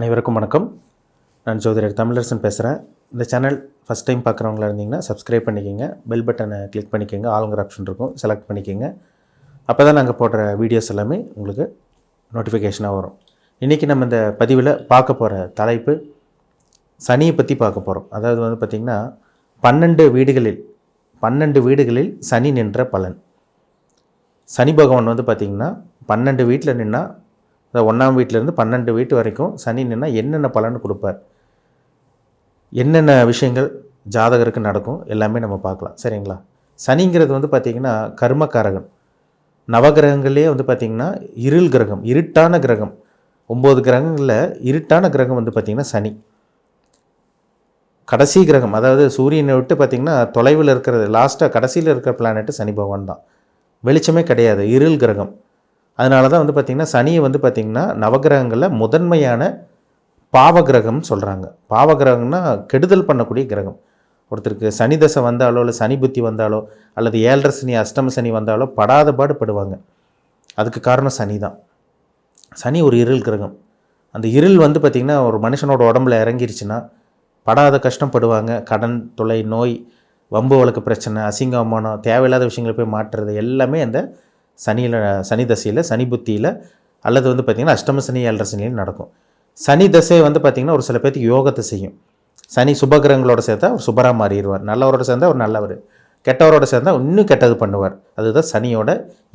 அனைவருக்கும் வணக்கம். நான் ஜோதிடர் தமிழரசன் பேசுகிறேன் இந்த சேனல் ஃபஸ்ட் டைம் பார்க்குறவங்களா இருந்தீங்கன்னா சப்ஸ்கிரைப் பண்ணிக்கோங்க. பெல் பட்டனை கிளிக் பண்ணிக்கோங்க. ஆளுங்கிற ஆப்ஷன் இருக்கும். செலக்ட் பண்ணிக்கோங்க. அப்போ தான் நாங்கள் போடுற வீடியோஸ் எல்லாமே உங்களுக்கு நோட்டிஃபிகேஷனாக வரும். இன்றைக்கி நம்ம இந்த பதிவில் பார்க்க போகிற தலைப்பு சனியை பற்றி பார்க்க போகிறோம் அதாவது வந்து பார்த்திங்கன்னா பன்னெண்டு வீடுகளில் பன்னெண்டு வீடுகளில் சனி நின்ற பலன். சனி பகவான் வந்து பார்த்திங்கன்னா பன்னெண்டு வீட்டில் நின்னால் அதாவது ஒன்றாம் வீட்டிலேருந்து பன்னெண்டு வீட்டு வரைக்கும் சனி நின்னா என்னென்ன பலன் கொடுப்பார்? என்னென்ன விஷயங்கள் ஜாதகருக்கு நடக்கும்? எல்லாமே நம்ம பார்க்கலாம். சரிங்களா? சனிங்கிறது வந்து பார்த்திங்கன்னா கர்மக்காரகன். நவகிரகங்களே வந்து பார்த்திங்கன்னா இருள் கிரகம் இருட்டான கிரகம். ஒம்பது கிரகங்களில் இருட்டான கிரகம் வந்து பார்த்திங்கன்னா சனி. கடைசி கிரகம் அதாவது சூரியனை விட்டு பார்த்திங்கன்னா தொலைவில் இருக்கிறது லாஸ்ட்டாக கடைசியில் இருக்கிற பிளானெட்டு சனி பகவான் தான். வெளிச்சமே கிடையாது இருள் கிரகம். அதனால தான் வந்து பார்த்திங்கன்னா சனியை வந்து பார்த்திங்கன்னா நவகிரகங்களில் முதன்மையான பாவகிரகம்னு சொல்கிறாங்க பாவகிரகம்னா கெடுதல் பண்ணக்கூடிய கிரகம். ஒருத்தருக்கு சனி தசை வந்தாலோ இல்லை சனி புத்தி வந்தாலோ அல்லது ஏழரை சனி அஷ்டம சனி வந்தாலோ படாத பாடு படுவாங்க. அதுக்கு காரணம் சனி தான் சனி ஒரு இருள் கிரகம். அந்த இருள் வந்து பார்த்திங்கன்னா ஒரு மனுஷனோட உடம்புல இறங்கிருச்சுன்னா படாத கஷ்டப்படுவாங்க கடன் தொலை நோய் வம்பு வழக்கு பிரச்சனை அசிங்க அவமானம் தேவையில்லாத விஷயங்களை போய் மாற்றுறது எல்லாமே அந்த சனியில் சனி தசையில் சனி புத்தியில் அல்லது வந்து பார்த்திங்கன்னா அஷ்டம சனி ஏழரை சனியில் நடக்கும். சனி தசை வந்து பார்த்திங்கன்னா ஒரு சில பேர்த்துக்கு யோகத்தை செய்யும். சனி சுபகிரகங்களோட சேர்த்தா அவர் சுபராக மாறிடுவார். நல்லவரோட சேர்ந்தால் அவர் நல்லவர். கெட்டவரோட சேர்ந்தா இன்னும் கெட்டது பண்ணுவார். அதுதான் சனியோட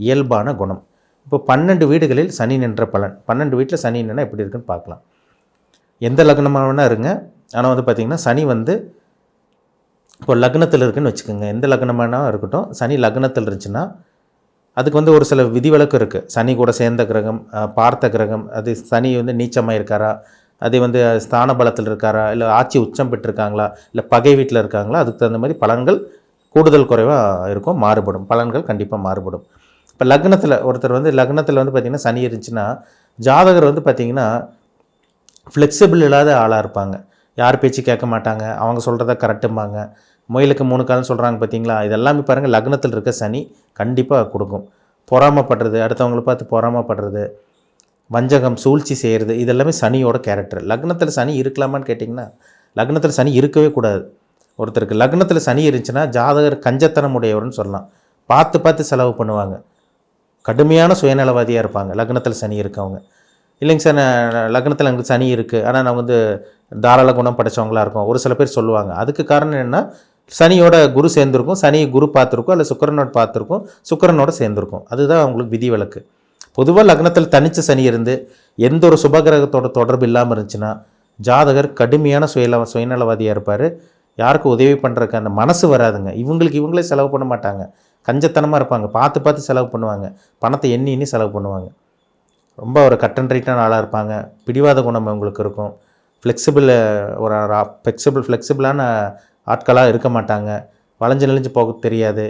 இயல்பான குணம். இப்போ பன்னெண்டு வீடுகளில் சனி நின்ற பலன். பன்னெண்டு வீட்டில் சனி நின்னா எப்படி இருக்குன்னு பார்க்கலாம். எந்த லக்னமாக இருங்க. ஆனால் வந்து பார்த்திங்கன்னா சனி வந்து இப்போ லக்னத்தில் இருக்குன்னு வச்சுக்கோங்க. எந்த லக்னமானா இருக்கட்டும் சனி லக்னத்தில் இருந்துச்சுன்னா அதுக்கு வந்து ஒரு சில விதிவிலக்கு இருக்குது சனி கூட சேர்ந்த கிரகம் பார்த்த கிரகம் அது சனி வந்து நீச்சமாக இருக்காரா அது வந்து ஸ்தான பலத்தில் இருக்காரா? இல்லை ஆட்சி உச்சம் பெற்றிருக்காங்களா? இல்லை பகை வீட்டில் இருக்காங்களா? அதுக்கு தகுந்த மாதிரி பலன்கள் கூடுதல் குறைவாக இருக்கும் மாறுபடும். பலன்கள் கண்டிப்பாக மாறுபடும். இப்போ லக்னத்தில் ஒருத்தர் வந்து லக்னத்தில் வந்து பார்த்திங்கன்னா சனி இருந்துச்சுன்னா ஜாதகர் வந்து பார்த்திங்கன்னா ஃப்ளெக்சிபிள் இல்லாத ஆளாக இருப்பாங்க. யார் பேச்சு கேட்க மாட்டாங்க. அவங்க சொல்கிறத கரெக்டும்பாங்க முயலுக்கு மூணு காலம்னு சொல்கிறாங்க பார்த்தீங்களா இதெல்லாமே பாருங்கள் லக்னத்தில் இருக்க சனி கண்டிப்பாக கொடுக்கும். பொறாமப்படுறது அடுத்தவங்களை பார்த்து பொறாமப்படுறது வஞ்சகம் சூழ்ச்சி செய்கிறது இதெல்லாமே சனியோட கேரக்டர் லக்னத்தில் சனி இருக்கலாமான்னு கேட்டிங்கன்னா லக்னத்தில் சனி இருக்கவே கூடாது. ஒருத்தருக்கு லக்னத்தில் சனி இருந்துச்சுன்னா ஜாதகர் கஞ்சத்தனம் உடையவர்னு சொல்லலாம். பார்த்து பார்த்து செலவு பண்ணுவாங்க. கடுமையான சுயநலவாதியாக இருப்பாங்க லக்னத்தில் சனி இருக்கவங்க. இல்லைங்க சார் நான் லக்னத்தில் எனக்கு சனி இருக்குது ஆனால் நான் வந்து தாராள குணம் படைச்சவங்களா இருக்கும். ஒரு சில பேர் சொல்லுவாங்க. அதுக்கு காரணம் என்ன சனியோட குரு சேர்ந்துருக்கும் சனி குரு பார்த்துருக்கும் இல்லை சுக்கரனோட பார்த்துருக்கும் சுக்கரனோட சேர்ந்துருக்கும். அதுதான் அவங்களுக்கு விதி விளக்கு பொதுவாக லக்னத்தில் தனிச்ச சனி இருந்து எந்த ஒரு சுபகிரகத்தோட தொடர்பு இல்லாமல் இருந்துச்சுன்னா ஜாதகர் கடுமையான சுயல சுயநலவாதியாக இருப்பார். யாருக்கும் உதவி பண்ணுறதுக்கு அந்த மனசு வராதுங்க. இவங்களுக்கு இவங்களே செலவு பண்ண மாட்டாங்க. கஞ்சத்தனமாக இருப்பாங்க. பார்த்து பார்த்து செலவு பண்ணுவாங்க. பணத்தை எண்ணி எண்ணி செலவு பண்ணுவாங்க. ரொம்ப ஒரு கட்டன் ரைட்டான ஆளாக இருப்பாங்க. பிடிவாத குணம் அவங்களுக்கு இருக்கும். ஃப்ளெக்சிபிள் ஒரு ஃப்ளெக்சிபிள் ஃப்ளெக்சிபிளான ஆட்களாக இருக்க மாட்டாங்க. வளைஞ்சு நெளிஞ்சு போக தெரியாது.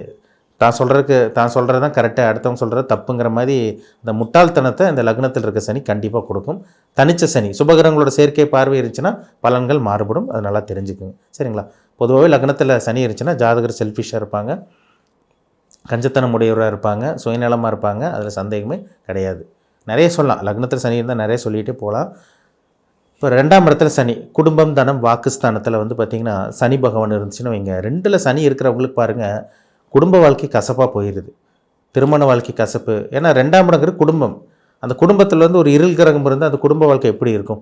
தான் சொல்கிறதுக்கு தான் சொல்கிறது தான் கரெக்டாக அடுத்தவங்க சொல்கிறது தப்புங்கிற மாதிரி இந்த முட்டாள்தனத்தை இந்த லக்னத்தில் இருக்க சனி கண்டிப்பாக கொடுக்கும். தனிச்ச சனி சுபகிரகங்களோட சேர்க்கை பார்வை இருந்துச்சுன்னா பலன்கள் மாறுபடும். அது நல்லா தெரிஞ்சுக்குங்க. சரிங்களா? பொதுவாகவே லக்னத்தில் சனி இருந்துச்சுன்னா ஜாதகர் செல்ஃபிஷாக இருப்பாங்க. கஞ்சத்தனம் உடையவராக இருப்பாங்க. சுயநலமாக இருப்பாங்க. அதில் சந்தேகமே கிடையாது. நிறைய சொல்லலாம். லக்னத்தில் சனி இருந்தால் நிறைய சொல்லிகிட்டே போகலாம். இப்போ ரெண்டாம் இடத்துல சனி குடும்பம் தனம் வாக்குஸ்தானத்தில் வந்து பார்த்திங்கன்னா சனி பகவான் இருந்துச்சுன்னு வைங்க. ரெண்டில் சனி இருக்கிறவங்களுக்கு பாருங்கள் குடும்ப வாழ்க்கை கசப்பாக போயிடுது திருமண வாழ்க்கை கசப்பு. ஏன்னா ரெண்டாம் இடங்கிறது குடும்பம். அந்த குடும்பத்தில் வந்து ஒரு இருள் கிரகம் இருந்தால் அந்த குடும்ப வாழ்க்கை எப்படி இருக்கும்?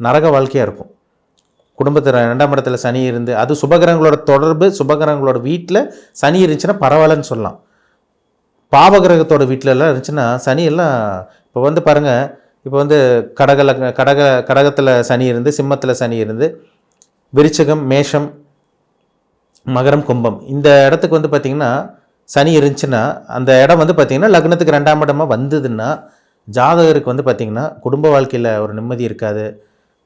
நரக வாழ்க்கையாக இருக்கும். குடும்பத்தில் ரெண்டாம் இடத்துல சனி இருந்து அது சுபகிரகங்களோட தொடர்பு சுபகிரகங்களோட வீட்டில் சனி இருந்துச்சுன்னா பரவாயில்லன்னு சொல்லலாம். பாவகிரகத்தோட வீட்டிலலாம் இருந்துச்சுன்னா சனி எல்லாம் இப்போ வந்து பாருங்கள் இப்போ வந்து கடக லக்ன கடக கடகத்தில் சனி இருந்து சிம்மத்தில் சனி இருந்து விருச்சகம் மேஷம் மகரம் கும்பம். இந்த இடத்துக்கு வந்து பார்த்திங்கன்னா சனி இருந்துச்சுன்னா அந்த இடம் வந்து பார்த்திங்கன்னா லக்னத்துக்கு ரெண்டாம் இடமாக வந்ததுன்னா ஜாதகருக்கு வந்து பார்த்திங்கன்னா குடும்ப வாழ்க்கையில் ஒரு நிம்மதி இருக்காது.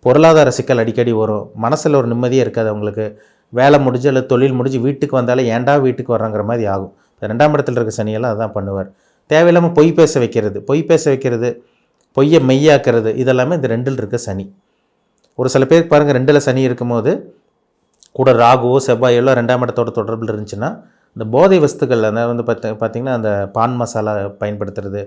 பொருளாதார சிக்கல் அடிக்கடி வரும். மனசில் ஒரு நிம்மதியே இருக்காது அவங்களுக்கு. வேலை முடிஞ்சு அல்லது தொழில் முடிஞ்சு வீட்டுக்கு வந்தாலே ஏன்டா வீட்டுக்கு வர்றாங்கிற மாதிரி ஆகும். ரெண்டாம் இடத்துல இருக்க சனியெல்லாம் அதான் பண்ணுவார். தேவையில்லாமல் பொய் பேச வைக்கிறது. பொய் பேச வைக்கிறது பொய்யை மெய்யாக்கிறது இதெல்லாமே இந்த ரெண்டில் இருக்க சனி. ஒரு சில பேருக்கு பாருங்கள் ரெண்டில் சனி இருக்கும்போது கூட ராகுவோ செவ்வாயோ ரெண்டாம் இடத்தோட தொடர்பில் இருந்துச்சுன்னா இந்த போதை வஸ்துக்கள் அந்த வந்து பார்த்து பார்த்திங்கன்னா அந்த பான் மசாலா பயன்படுத்துறது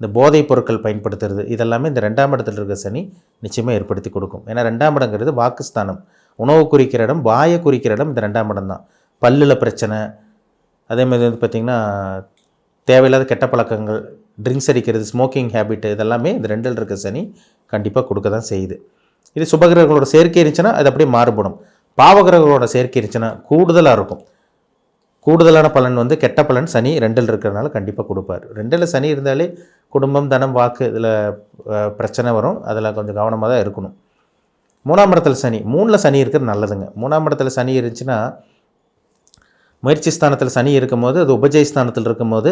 இந்த போதைப் பொருட்கள் பயன்படுத்துறது இதெல்லாமே இந்த ரெண்டாம் இடத்துல இருக்க சனி நிச்சயமாக ஏற்படுத்தி கொடுக்கும். ஏன்னா ரெண்டாம் இடங்கிறது வாக்குஸ்தானம். உணவு குறிக்கிற இடம் வாயை குறிக்கிற இடம் இந்த ரெண்டாம் இடம் தான். பல்லில் பிரச்சனை அதே மாதிரி வந்து பார்த்திங்கன்னா தேவையில்லாத கெட்ட பழக்கங்கள் ட்ரிங்க்ஸ் அடிக்கிறது ஸ்மோக்கிங் ஹேபிட் இதெல்லாமே இந்த ரெண்டில் இருக்க சனி கண்டிப்பாக கொடுக்க தான் செய்யுது. இது சுபகிரகங்களோட சேர்க்கை இருந்துச்சுன்னா அது அப்படியே மாறுபடும். பாவகிரகங்களோட சேர்க்கை இருந்துச்சுன்னா கூடுதலாக இருக்கும். கூடுதலான பலன் வந்து கெட்ட பலன் சனி ரெண்டில் இருக்கிறனால கண்டிப்பாக கொடுப்பார். ரெண்டில் சனி இருந்தாலே குடும்பம் தனம் வாக்கு இதில் பிரச்சனை வரும். அதில் கொஞ்சம் கவனமாக தான் இருக்கணும். மூணாம் இடத்துல சனி மூணில் சனி இருக்கிறது நல்லதுங்க. மூணாம் இடத்துல சனி இருந்துச்சுன்னா முயற்சி ஸ்தானத்தில் சனி இருக்கும்போது அது உபஜய ஸ்தானத்தில் இருக்கும்போது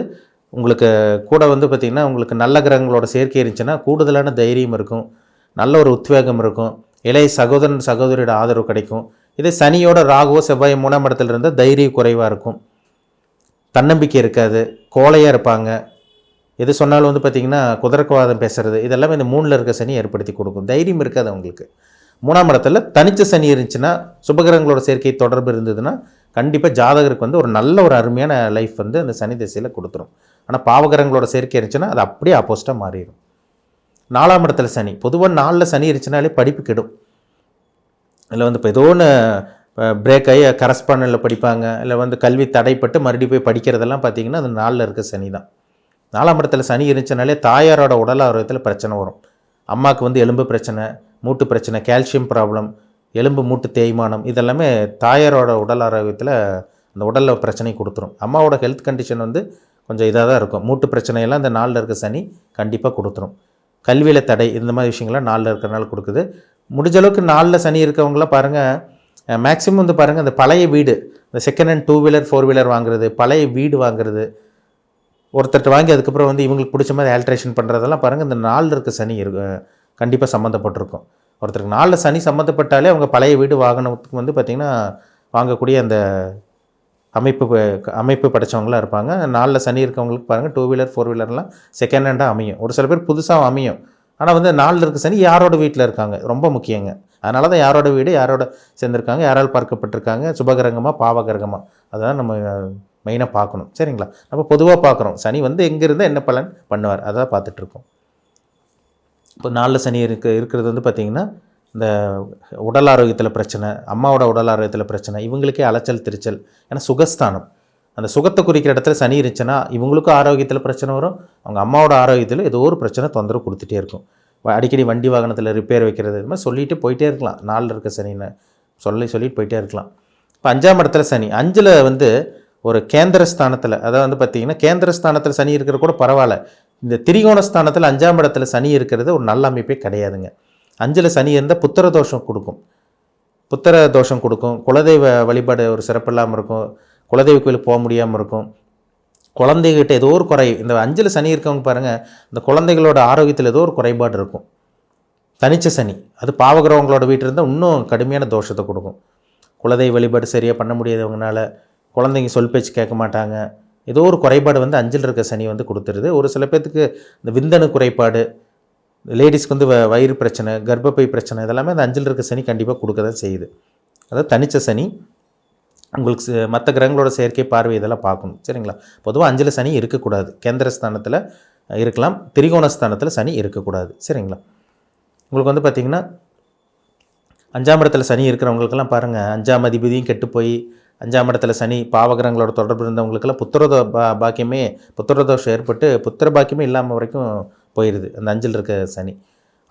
உங்களுக்கு கூட வந்து பார்த்திங்கன்னா உங்களுக்கு நல்ல கிரகங்களோட சேர்க்கை இருந்துச்சுன்னா கூடுதலான தைரியம் இருக்கும். நல்ல ஒரு உத்வேகம் இருக்கும். இளைய சகோதரன் சகோதரியோட ஆதரவு கிடைக்கும். இதே சனியோட ராகுவோ செவ்வாய் மூணாம் இடத்துல இருந்தால் தைரியம் குறைவாக இருக்கும். தன்னம்பிக்கை இருக்காது. கோழையாக இருப்பாங்க. எது சொன்னாலும் வந்து பார்த்திங்கன்னா குதிரக்குவாதம் பேசுறது இதெல்லாமே இந்த மூணில் இருக்க சனி ஏற்படுத்தி கொடுக்கும். தைரியம் இருக்காது அவங்களுக்கு. மூணாம் இடத்துல தனிச்ச சனி இருந்துச்சுன்னா சுபகிரகங்களோட சேர்க்கை தொடர்பு இருந்ததுன்னா கண்டிப்பாக ஜாதகருக்கு வந்து ஒரு நல்ல ஒரு அருமையான லைஃப் வந்து அந்த சனி திசையில் கொடுத்துரும். ஆனால் பாவகரங்களோட சேர்க்கை இருந்துச்சுன்னா அது அப்படியே ஆப்போசிட்டாக மாறிடும் நாலாம் இடத்துல சனி. பொதுவாக நாலில் சனி இருந்துச்சுனாலே படிப்பு கெடும். இல்லை வந்து இப்போ ஏதோ ஒன்று பிரேக் ஆகி கரஸ்பாண்டில் படிப்பாங்க. இல்லை வந்து கல்வி தடைப்பட்டு மறுபடியும் போய் படிக்கிறதெல்லாம் பார்த்திங்கன்னா அது நாளில் இருக்க சனி தான். நாலாம் இடத்துல சனி இருந்துச்சுனாலே தாயாரோட உடல் ஆரோக்கியத்தில் பிரச்சனை வரும். அம்மாவுக்கு வந்து எலும்பு பிரச்சனை மூட்டு பிரச்சனை கால்சியம் ப்ராப்ளம் எலும்பு மூட்டு தேய்மானம் இதெல்லாமே தாயாரோட உடல் ஆரோக்கியத்தில் அந்த உடலில் பிரச்சனை கொடுத்துரும். அம்மாவோட ஹெல்த் கண்டிஷன் வந்து கொஞ்சம் இதாக தான் இருக்கும். மூட்டு பிரச்சனையெல்லாம் இந்த நாளில் இருக்க சனி கண்டிப்பாக கொடுத்துரும். கல்வியில் தடை இந்த மாதிரி விஷயங்கள்லாம் நாளில் இருக்கிறனால கொடுக்குது. முடிஞ்ச அளவுக்கு நாளில் சனி இருக்கவங்களாம் பாருங்கள் மேக்ஸிமம் வந்து பாருங்கள் இந்த பழைய வீடு இந்த second hand two wheeler four wheeler வாங்குறது பழைய வீடு வாங்குறது ஒருத்தர்கிட்ட வாங்கி அதுக்கப்புறம் வந்து இவங்களுக்கு பிடிச்ச மாதிரி ஆல்ட்ரேஷன் பண்ணுறதெல்லாம் பாருங்கள் இந்த நாளில் இருக்க சனி இருக்கு கண்டிப்பாக சம்மந்தப்பட்டிருக்கும். ஒருத்தருக்கு நாளில் சனி சம்மந்தப்பட்டாலே அவங்க பழைய வீடு வாங்கினத்துக்கு வந்து பார்த்திங்கன்னா வாங்கக்கூடிய அந்த அமைப்பு அமைப்பு படைச்சவங்களாம் இருப்பாங்க. நாளில் சனி இருக்கவங்களுக்கு பாருங்கள் டூ வீலர் ஃபோர் வீலர்லாம் செகண்ட் ஹேண்டாக அமையும். ஒரு சில பேர் புதுசாக அமையும். ஆனால் வந்து நாளில் இருக்க சனி யாரோட வீட்டில் இருக்காங்க? ரொம்ப முக்கியங்க. அதனால தான் யாரோட வீடு யாரோட சேர்ந்துருக்காங்க யாரால் பார்க்கப்பட்டிருக்காங்க? சுபகிரகமாக பாவகிரகமாக அதான் நம்ம மெயினாக பார்க்கணும். சரிங்களா? நம்ம பொதுவாக பார்க்குறோம். சனி வந்து எங்கேருந்து என்ன பலன் பண்ணுவார்? அதான் பார்த்துட்ருக்கோம் இப்போ நாளில் சனி இருக்க இருக்கிறது வந்து பார்த்திங்கன்னா இந்த உடல் ஆரோக்கியத்தில் பிரச்சனை அம்மாவோட உடல் ஆரோக்கியத்தில் பிரச்சனை இவங்களுக்கே அலைச்சல் திருச்சல் ஏன்னா சுகஸ்தானம். அந்த சுகத்தை குறிக்கிற இடத்துல சனி இருந்துச்சுன்னா இவங்களுக்கும் ஆரோக்கியத்தில் பிரச்சனை வரும். அவங்க அம்மாவோட ஆரோக்கியத்தில் ஏதோ ஒரு பிரச்சனை தொந்தரவு கொடுத்துட்டே இருக்கும். அடிக்கடி வண்டி வாகனத்தில் ரிப்பேர் வைக்கிறது இது மாதிரி சொல்லிட்டு போயிட்டே இருக்கலாம். நாளில் இருக்க சனின்னு சொல்லி சொல்லிட்டு போயிட்டே இருக்கலாம். இப்போ அஞ்சாம் இடத்துல சனி அஞ்சில் வந்து ஒரு கேந்திர ஸ்தானத்தில் அதாவது வந்து பார்த்தீங்கன்னா கேந்திர ஸ்தானத்தில் சனி இருக்கிற கூட பரவாயில்ல. இந்த திரிகோண ஸ்தானத்தில் அஞ்சாம் இடத்துல சனி இருக்கிறது ஒரு நல்ல அமைப்பே கிடையாதுங்க. அஞ்சில் சனி இருந்தால் புத்திர தோஷம் கொடுக்கும். புத்திர தோஷம் கொடுக்கும். குலதெய்வ வழிபாடு ஒரு சிறப்பில்லாமல் இருக்கும். குலதெய்வ கோயிலுக்கு போக முடியாமல் இருக்கும். குழந்தைகிட்ட ஏதோ ஒரு குறை இந்த அஞ்சில் சனி இருக்கவங்க பாருங்கள் இந்த குழந்தைகளோட ஆரோக்கியத்தில் ஏதோ ஒரு குறைபாடு இருக்கும். தனிச்ச சனி அது பாவகிரகங்களோட வீட்டில் இருந்தால் இன்னும் கடுமையான தோஷத்தை கொடுக்கும். குலதெய்வ வழிபாடு சரியாக பண்ண முடியாதவங்கனால குழந்தைங்க சொல் பேச்சு கேட்க மாட்டாங்க. ஏதோ ஒரு குறைபாடு வந்து அஞ்சில் இருக்க சனி வந்து கொடுத்துருது. ஒரு சில பேர்த்துக்கு இந்த விந்தணு குறைபாடு லேடிஸ்க்கு வந்து வ- வயிறு பிரச்சனை கர்ப்பப்பை பிரச்சனை இதெல்லாமே அந்த அஞ்சில் இருக்க சனி கண்டிப்பாக கொடுக்க தான் செய்யுது. அதாவது தனிச்ச சனி உங்களுக்கு மற்ற கிரகங்களோட செயற்கை பார்வை இதெல்லாம் பார்க்கணும். சரிங்களா? பொதுவாக அஞ்சில் சனி இருக்கக்கூடாது. கேந்திரஸ்தானத்தில் இருக்கலாம். திரிகோணஸ்தானத்தில் சனி இருக்கக்கூடாது. சரிங்களா? உங்களுக்கு வந்து பார்த்திங்கன்னா அஞ்சாம் இடத்துல சனி இருக்கிறவங்களுக்கெல்லாம் பாருங்கள் அஞ்சாம் அதிபதியும் கெட்டு போய் அஞ்சாம் இடத்துல சனி பாவகிரகங்களோட தொடர்பு இருந்தவங்களுக்கெல்லாம் புத்திரதோ பா பாக்கியமே புத்திரதோஷம் ஏற்பட்டு புத்திர பாக்கியமே இல்லாமல் வரைக்கும் போயிடுது அந்த அஞ்சில் இருக்க சனி.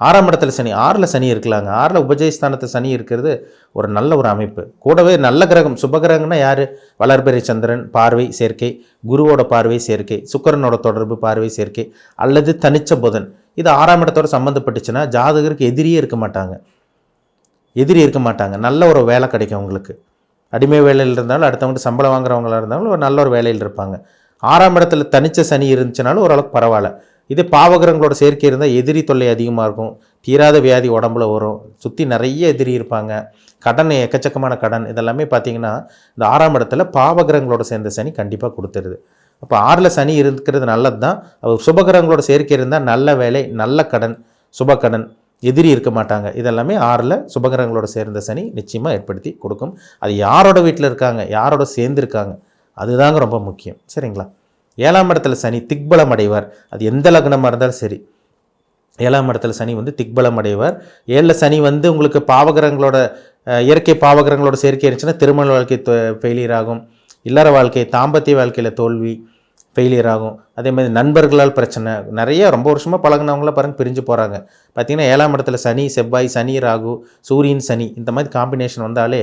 ஆறாம் இடத்துல சனி ஆறில் சனி இருக்கலாங்க. ஆறில் உபஜயஸ்தானத்தில் சனி இருக்கிறது ஒரு நல்ல ஒரு அமைப்பு. கூடவே நல்ல கிரகம் சுபகிரகம்னா யார்? வளர்பிறை சந்திரன் பார்வை சேர்க்கை. குருவோட பார்வை சேர்க்கை. சுக்கரனோட தொடர்பு பார்வை சேர்க்கை. அல்லது தனிச்ச புதன். இது ஆறாம் இடத்தோட சம்மந்தப்பட்டுச்சுன்னா ஜாதகருக்கு எதிரியே இருக்க மாட்டாங்க. எதிரி இருக்க மாட்டாங்க. நல்ல ஒரு வேலை கிடைக்கும் அவங்களுக்கு. அடிமை வேலையில் இருந்தாலும் அடுத்தவங்கள்ட்ட சம்பளம் வாங்குறவங்களா இருந்தாலும் ஒரு நல்ல ஒரு வேலையில் இருப்பாங்க. ஆறாம் இடத்துல தனிச்ச சனி இருந்துச்சுனாலும் ஓரளவுக்கு பரவாயில்ல. இதே பாவகிரகங்களோட சேர்க்கை இருந்தால் எதிரி தொல்லை அதிகமாக இருக்கும். தீராத வியாதி உடம்புல வரும். சுற்றி நிறைய எதிரி இருப்பாங்க. கடன் எக்கச்சக்கமான கடன் இதெல்லாமே பார்த்தீங்கன்னா இந்த ஆறாம் இடத்துல பாவகிரகங்களோட சேர்ந்த சனி கண்டிப்பாக கொடுத்துருது. அப்போ ஆறில் சனி இருக்கிறது நல்லது தான். அவர் சுபகிரகங்களோட சேர்க்கை இருந்தால் நல்ல வேலை நல்ல கடன் சுபக்கடன் எதிரி இருக்க மாட்டாங்க. இதெல்லாமே ஆறில் சுபகிரகங்களோட சேர்ந்த சனி நிச்சயமாக ஏற்படுத்தி கொடுக்கும். அது யாரோட வீட்டில் இருக்காங்க? யாரோட சேர்ந்துருக்காங்க? அதுதாங்க ரொம்ப முக்கியம். சரிங்களா? ஏழாம் இடத்துல சனி திக்பலம் அடைவார். அது எந்த லக்னமாக இருந்தாலும் சரி. ஏழாம் இடத்துல சனி வந்து திக்பலம் அடைவார். ஏழில் சனி வந்து உங்களுக்கு பாவகிரகங்களோட இயற்கை பாவகிரகங்களோட சேர்க்கை இருந்துச்சுன்னா திருமண வாழ்க்கை ஃபெயிலியர் ஆகும். இல்லற வாழ்க்கை தாம்பத்திய வாழ்க்கையில் தோல்வி ஃபெயிலியர் ஆகும். அதே மாதிரி நண்பர்களால் பிரச்சனை. நிறைய ரொம்ப வருஷமாக பழகுனவங்களாம் பாருங்க பிரிஞ்சு போகிறாங்க பார்த்தீங்கன்னா ஏழாம் இடத்துல சனி செவ்வாய் சனி ராகு சூரியன் சனி இந்த மாதிரி காம்பினேஷன் வந்தாலே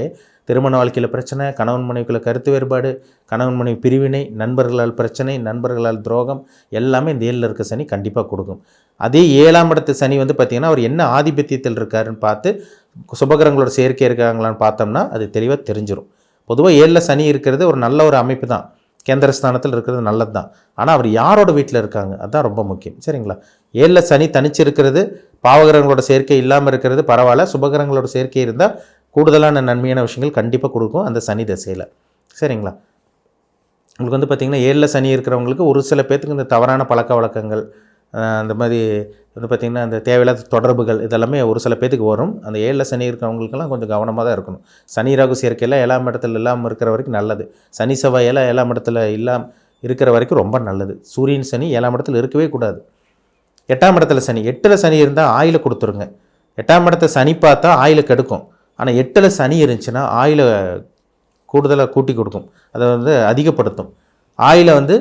திருமண வாழ்க்கையில் பிரச்சனை கணவன் மனைவிக்குள்ள கருத்து வேறுபாடு கணவன் மனைவி பிரிவினை நண்பர்களால் பிரச்சனை நண்பர்களால் துரோகம் எல்லாமே இந்த ஏழில் இருக்க சனி கண்டிப்பாக கொடுக்கும். அதே ஏழாம் இடத்து சனி வந்து பார்த்திங்கன்னா அவர் என்ன ஆதிபத்தியத்தில் இருக்காருன்னு பார்த்து சுபகரங்களோட சேர்க்கை இருக்காங்களான்னு பார்த்தோம்னா அது தெளிவாக தெரிஞ்சிடும் பொதுவாக ஏழில் சனி இருக்கிறது ஒரு நல்ல ஒரு அமைப்பு தான். கேந்திரஸ்தானத்தில் இருக்கிறது நல்லது தான் ஆனால் அவர் யாரோட வீட்டில் இருக்காங்க? அதுதான் ரொம்ப முக்கியம். சரிங்களா? ஏழில் சனி தனிச்சு இருக்கிறது பாவகிரகங்களோட சேர்க்கை இல்லாமல் இருக்கிறது பரவாயில்ல. சுபகிரகங்களோட சேர்க்கை இருந்தால் கூடுதலான நன்மையான விஷயங்கள் கண்டிப்பாக கொடுக்கும் அந்த சனி தசையில். சரிங்களா? உங்களுக்கு வந்து பார்த்திங்கன்னா ஏழில் சனி இருக்கிறவங்களுக்கு ஒரு சில பேர்த்துக்கு இந்த தவறான பழக்க வழக்கங்கள் அந்த மாதிரி வந்து பார்த்திங்கன்னா அந்த தேவையில்லாத தொடர்புகள் இதெல்லாமே ஒரு சில பேர்த்துக்கு வரும். அந்த ஏழில் சனி இருக்கிறவங்களுக்கெல்லாம் கொஞ்சம் கவனமாக தான் இருக்கணும். சனி ராகு சேர்க்கையில் ஏழாம் இடத்துல இல்லாமல் இருக்கிற வரைக்கும் நல்லது. சனி செவ்வாய் எல்லாம் ஏழாம் இடத்துல இல்லாம இருக்கிற வரைக்கும் ரொம்ப நல்லது. சூரியன் சனி ஏழாம் இடத்துல இருக்கவே கூடாது. எட்டாம் இடத்துல சனி எட்டில் சனி இருந்தால் ஆயில் கொடுத்துருங்க. எட்டாம் இடத்த சனி பார்த்தா ஆயில் கெடுக்கும். ஆனால் எட்டில் சனி இருந்துச்சுன்னா ஆயில கூடுதலாக கூட்டி கொடுக்கும். அதை வந்து அதிகப்படுத்தும். ஆயில வந்து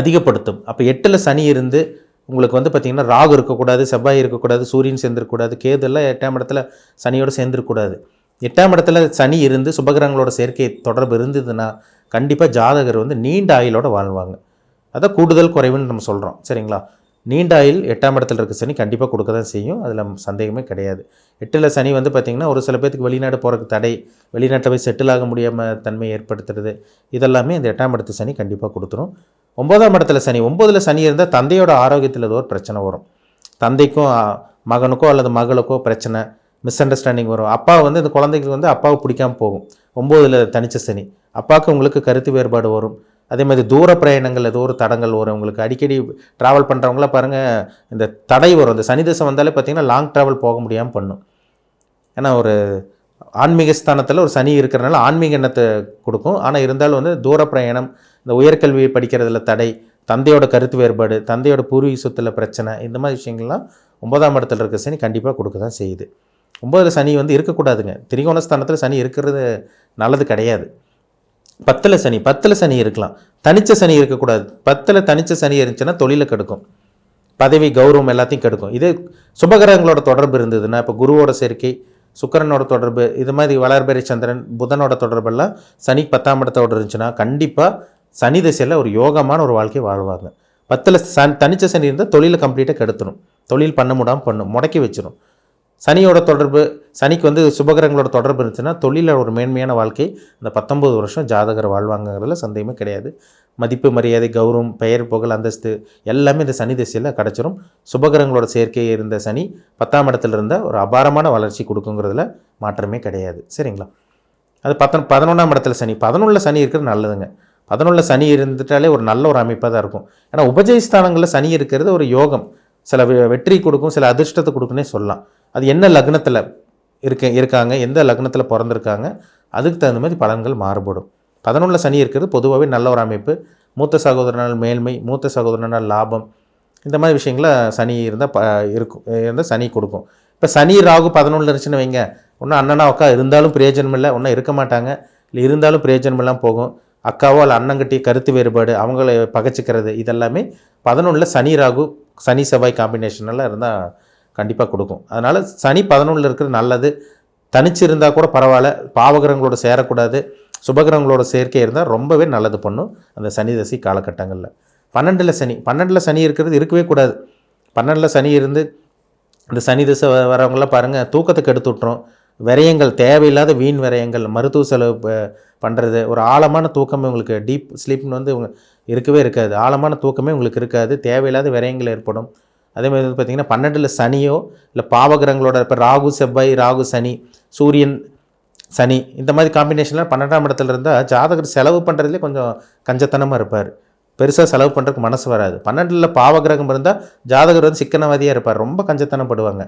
அதிகப்படுத்தும். அப்போ எட்டில் சனி இருந்து உங்களுக்கு வந்து பார்த்திங்கன்னா ராகு இருக்கக்கூடாது செவ்வாய் இருக்கக்கூடாது சூரியன் சேர்ந்துருக்கக்கூடாது கேது எல்லாம் எட்டாம் இடத்துல சனியோடு சேர்ந்துருக்கக்கூடாது. எட்டாம் இடத்துல சனி இருந்து சுபகிரகங்களோட சேர்க்கை தொடர்பு இருந்ததுன்னா கண்டிப்பாக ஜாதகர் வந்து நீண்ட ஆயுளோட வாழ்வாங்க. அதான் கூடுதல் குறைவுன்னு நம்ம சொல்கிறோம் சரிங்களா? நீண்ட ஆயில் எட்டாம் இடத்துல இருக்க சனி கண்டிப்பாக கொடுக்க தான் செய்யும். அதில் சந்தேகமே கிடையாது. எட்டில் சனி வந்து பார்த்திங்கன்னா ஒரு சில பேத்துக்கு வெளிநாடு போகிறதுக்கு தடை வெளிநாட்டில் போய் செட்டில் ஆக முடியாமல் தன்மை ஏற்படுத்துறது இதெல்லாமே இந்த எட்டாம் இடத்து சனி கண்டிப்பாக கொடுத்துரும். ஒம்பதாம் இடத்துல சனி ஒம்போதில் சனி இருந்தால் தந்தையோட ஆரோக்கியத்தில் ஏதோ ஒரு பிரச்சனை வரும். தந்தைக்கும் மகனுக்கோ அல்லது மகளுக்கோ பிரச்சனை மிஸ் அண்டர்ஸ்டாண்டிங் வரும். அப்பா வந்து இந்த குழந்தைகளுக்கு வந்து அப்பாவை பிடிக்காம போகும். ஒம்போதில் தனிச்ச சனி அப்பாவுக்கு உங்களுக்கு கருத்து வேறுபாடு வரும். அதே மாதிரி தூர பிரயாணங்கள் ஏதோ ஒரு தடங்கள் வரும். உங்களுக்கு அடிக்கடி ட்ராவல் பண்ணுறவங்களாம் பாருங்கள் இந்த தடை வரும். இந்த சனி தசை வந்தாலே பார்த்தீங்கன்னா லாங் ட்ராவல் போக முடியாமல் பண்ணும். ஏன்னா ஒரு ஆன்மீக ஸ்தானத்தில் ஒரு சனி இருக்கிறனால ஆன்மீக எண்ணத்தை கொடுக்கும். ஆனால் இருந்தாலும் வந்து தூர பிரயாணம் இந்த உயர்கல்வி படிக்கிறதுல தடை தந்தையோட கருத்து வேறுபாடு தந்தையோட பூர்வீக சொத்துல பிரச்சனை இந்த மாதிரி விஷயங்கள்லாம் ஒன்பதாம் இடத்துல இருக்க சனி கண்டிப்பாக கொடுக்க தான் செய்யுது. ஒம்பதில் சனி வந்து இருக்கக்கூடாதுங்க. திரிகோண ஸ்தானத்தில் சனி இருக்கிறது நல்லது கிடையாது. பத்தில் சனி பத்தில் சனி இருக்கலாம். தனிச்ச சனி இருக்கக்கூடாது. பத்தில் தனிச்ச சனி இருந்துச்சுன்னா தொழிலை கெடுக்கும். பதவி கௌரவம் எல்லாத்தையும் கெடுக்கும். இதே சுபகிரகங்களோட தொடர்பு இருந்ததுன்னா இப்போ குருவோட சேர்க்கை சுக்கரனோட தொடர்பு இது மாதிரி வளர்பெரி சந்திரன் புதனோட தொடர்பெல்லாம் சனி பத்தாம் இடத்தோட இருந்துச்சுன்னா கண்டிப்பாக சனி திசையில் ஒரு யோகமான ஒரு வாழ்க்கை வாழ்வாங்க. பத்தில் சன் தனிச்ச சனி இருந்தால் தொழிலை கம்ப்ளீட்டாக கெடுத்துடும் தொழில் பண்ண முடியாமல் பண்ணும். முடக்கி வச்சிடும் சனியோட தொடர்பு சனிக்கு வந்து சுபகிரகங்களோட தொடர்பு இருந்துச்சுன்னா தொழிலில் ஒரு மேன்மையான வாழ்க்கை இந்த பத்தொம்பது வருஷம் ஜாதகர் வாழ்வாங்கிறதுல சந்தேகமே கிடையாது. மதிப்பு மரியாதை கௌரவம் பெயர் புகழ் அந்தஸ்து எல்லாமே இந்த சனி திசையில் கிடச்சிரும். சுபகிரகங்களோட சேர்க்கை இருந்த சனி பத்தாம் இடத்துல இருந்த ஒரு அபாரமான வளர்ச்சி கொடுக்குங்கிறதுல மாற்றமே கிடையாது. சரிங்களா? அது பத்தன் பதினொன்றாம் இடத்துல சனி பதினொன்றில் சனி இருக்கிறது நல்லதுங்க. பதினொன்றில் சனி இருந்துட்டாலே ஒரு நல்ல ஒரு அமைப்பாக தான் இருக்கும். ஏன்னா உபஜயஸ்தானங்களில் சனி இருக்கிறது ஒரு யோகம். சில வெ- வெற்றி கொடுக்கும் சில அதிர்ஷ்டத்தை கொடுக்குன்னே சொல்லலாம். அது என்ன லக்னத்தில்? இருக்க இருக்காங்க எந்த லக்னத்தில் பிறந்திருக்காங்க அதுக்கு தகுந்த மாதிரி பலன்கள் மாறுபடும். பதினொன்றில் சனி இருக்கிறது பொதுவாகவே நல்ல ஒரு அமைப்பு. மூத்த சகோதரனால் மேல்மை மூத்த சகோதரனால் லாபம். இந்த மாதிரி விஷயங்கள சனி இருந்தால் ப இருக்கும் இருந்தால் சனி கொடுக்கும். இப்போ சனி ராகு பதினொன்றில் இருந்துச்சுன்னு வைங்க ஒன்றும் அண்ணனா அக்கா இருந்தாலும் பிரயோஜனம் இல்லை ஒன்றும் இருக்க மாட்டாங்க. இல்லை இருந்தாலும் பிரயோஜனம் எல்லாம் போகும். அக்காவோ அல்ல அண்ணங்கிட்டே கருத்து வேறுபாடு அவங்கள பகைச்சிக்கிறது இதெல்லாமே பதினொன்றில் சனி ராகு சனி செவ்வாய் காம்பினேஷனெல்லாம் இருந்தால் கண்டிப்பாக கொடுக்கும். அதனால் சனி பதினொன்றில் இருக்கிறது நல்லது. தனிச்சு இருந்தால் கூட பரவாயில்ல. பாவகிரகங்களோட சேரக்கூடாது. சுபகிரகங்களோட சேர்க்கை இருந்தால் ரொம்பவே நல்லது பண்ணும் அந்த சனி தசை காலகட்டங்களில். பன்னெண்டில் சனி. பன்னெண்டில் சனி இருக்கிறது இருக்கவே கூடாது. பன்னெண்டில் சனி இருந்து இந்த சனி திசை வ- வரவங்களாம் பாருங்கள் தூக்கத்துக்கு எடுத்து விட்டுரும். விரயங்கள் தேவையில்லாத வீண் விரயங்கள் மருத்துவ செலவு ப- பண்ணுறது ஒரு ஆழமான தூக்கமே உங்களுக்கு டீப் ஸ்லீப்னு வந்து இருக்கவே இருக்காது. ஆழமான தூக்கமே உங்களுக்கு இருக்காது. தேவையில்லாத விரயங்கள் ஏற்படும். அதே மாதிரி வந்து பார்த்திங்கன்னா பன்னெண்டில் சனியோ இல்லை பாவகிரகங்களோட இப்போ ராகு செவ்வாய் ராகு சனி சூரியன் சனி இந்த மாதிரி காம்பினேஷனில் பன்னெண்டாம் இடத்துல இருந்தால் ஜாதகர் செலவு பண்ணுறதுலே கொஞ்சம் கஞ்சத்தனமாக இருப்பார். பெருசாக செலவு பண்ணுறதுக்கு மனசு வராது. பன்னெண்டில் பாவகிரகம் இருந்தால் ஜாதகர் வந்து சிக்கனவாதியாக இருப்பார். ரொம்ப கஞ்சத்தனம் படுவாங்க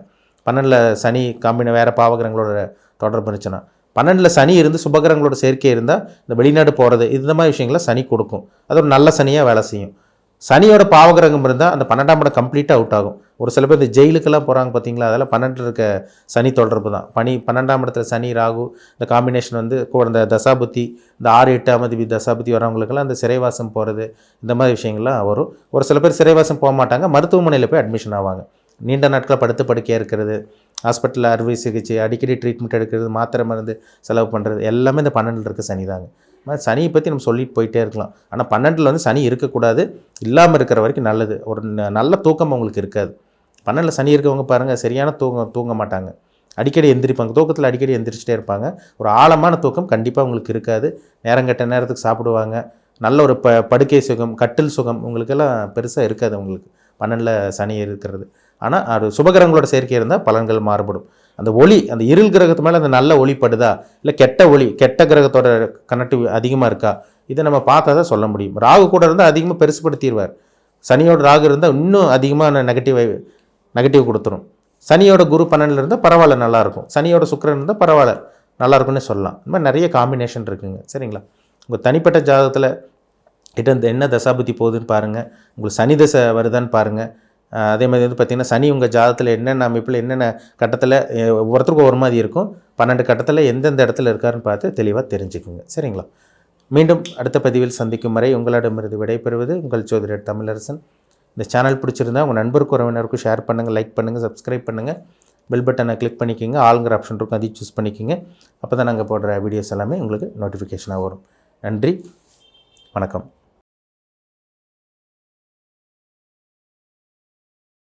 பன்னெண்டில் சனி காம்பின வேறு பாவகிரகங்களோட தொடர்பு இருந்துச்சுன்னா. பன்னெண்டில் சனி இருந்து சுபகிரகங்களோட சேர்க்கை இருந்தால் இந்த வெளிநாடு போகிறது இந்த மாதிரி விஷயங்களை சனி கொடுக்கும். அது ஒரு நல்ல சனியாக வேலை செய்யும். சனியோட பாவகிரகம் இருந்தால் அந்த பன்னெண்டாம் படம் கம்ப்ளீட்டாக அவுட் ஆகும். ஒரு சில பேர் இந்த ஜெயிலுக்கெல்லாம் போகிறாங்க பார்த்தீங்களா அதெல்லாம் பன்னெண்டு இருக்க சனி தொடர்பு தான். பனி பன்னெண்டாம் இடத்துல சனி ராகு இந்த காம்பினேஷன் வந்து கூட இந்த தசாபுத்தி இந்த ஆறு எட்டாம் அமதிபி தசாபுத்தி வரவங்களுக்கெல்லாம் அந்த சிறைவாசம் போகிறது இந்த மாதிரி விஷயங்கள்லாம் வரும். ஒரு சில பேர் சிறைவாசம் போக மாட்டாங்க மருத்துவமனையில் போய் அட்மிஷன் ஆவாங்க. நீண்ட நாட்கள் படுத்து படுக்கையாக இருக்கிறது ஹாஸ்பிட்டலில் அறுவை சிகிச்சை அடிக்கடி ட்ரீட்மெண்ட் எடுக்கிறது மாத்திரை மருந்து செலவு பண்ணுறது எல்லாமே இந்த பன்னெண்டில் இருக்க சனி தாங்க. சனியை பற்றி நம்ம சொல்லிட்டு போயிட்டே இருக்கலாம். ஆனால் பன்னெண்டில் வந்து சனி இருக்கக்கூடாது. இல்லாமல் இருக்கிற வரைக்கும் நல்லது. ஒரு நல்ல தூக்கம் அவங்களுக்கு இருக்காது. பன்னெண்டில் சனி இருக்கவங்க பாருங்கள் சரியான தூங்க தூங்க மாட்டாங்க. அடிக்கடி எந்திரிப்பாங்க. தூக்கத்தில் அடிக்கடி எந்திரிச்சிட்டே இருப்பாங்க. ஒரு ஆழமான தூக்கம் கண்டிப்பாக உங்களுக்கு இருக்காது. நேரங்கட்ட நேரத்துக்கு சாப்பிடுவாங்க. நல்ல ஒரு ப படுக்கை சுகம் கட்டில் சுகம் உங்களுக்கெல்லாம் பெருசாக இருக்காது உங்களுக்கு பன்னெண்டில் சனி இருக்கிறது. ஆனால் அது சுபகிரகங்களோட சேர்க்கை இருந்தால் பலன்கள் மாறுபடும். அந்த ஒளி அந்த இருள் கிரகத்து மேலே அந்த நல்ல ஒளி படுதா? இல்லை கெட்ட ஒளி கெட்ட கிரகத்தோட கனெக்டிவ் அதிகமாக இருக்கா? இதை நம்ம பார்த்தா தான் சொல்ல முடியும். ராகு கூட இருந்தால் அதிகமாக பெருசுப்படுத்திடுவார் சனியோட ராகு இருந்தால் இன்னும் அதிகமாக நெகட்டிவ் நெகட்டிவ் கொடுத்துரும். சனியோட குரு பன்னெண்டில் இருந்தால் பரவாயில்ல நல்லாயிருக்கும் சனியோட சுக்கரன் இருந்தால் பரவாயில்ல நல்லாயிருக்குன்னு சொல்லலாம். இந்த மாதிரி நிறைய காம்பினேஷன் இருக்குங்க. சரிங்களா? உங்கள் தனிப்பட்ட ஜாதகத்தில் கிட்ட இந்த என்ன தசாபுத்தி போகுதுன்னு பாருங்கள் உங்களுக்கு சனி தசை வருதான்னு பாருங்கள் அதே மாதிரி வந்து பார்த்திங்கன்னா சனி உங்கள் ஜாதத்தில் என்னென்ன அமைப்பில் என்னென்ன கட்டத்தில் அஹ் ஒவ்வொருத்தருக்கும் ஒரு மாதிரி இருக்கும். பன்னெண்டு கட்டத்தில் எந்தெந்த இடத்துல இருக்காருன்னு பார்த்து தெளிவாக தெரிஞ்சுக்குங்க. சரிங்களா? மீண்டும் அடுத்த பதிவில் சந்திக்கும் வரை உங்களிடமிருந்து விடைபெறுவது உங்கள் சோதரர் தமிழரசன். இந்த சேனல் பிடிச்சிருந்தா உங்கள் நண்பருக்கு உறவினருக்கும் ஷேர் பண்ணுங்கள் லைக் பண்ணுங்கள் சப்ஸ்கிரைப் பண்ணுங்கள் பெல் பட்டனை கிளிக் பண்ணிக்கோங்க. ஆளுங்கிற ஆப்ஷன் இருக்கும் அதையும் சூஸ் பண்ணிக்கோங்க. அப்போ தான் நாங்கள் போடுற வீடியோஸ் எல்லாமே உங்களுக்கு நோட்டிஃபிகேஷனாக வரும். நன்றி வணக்கம்.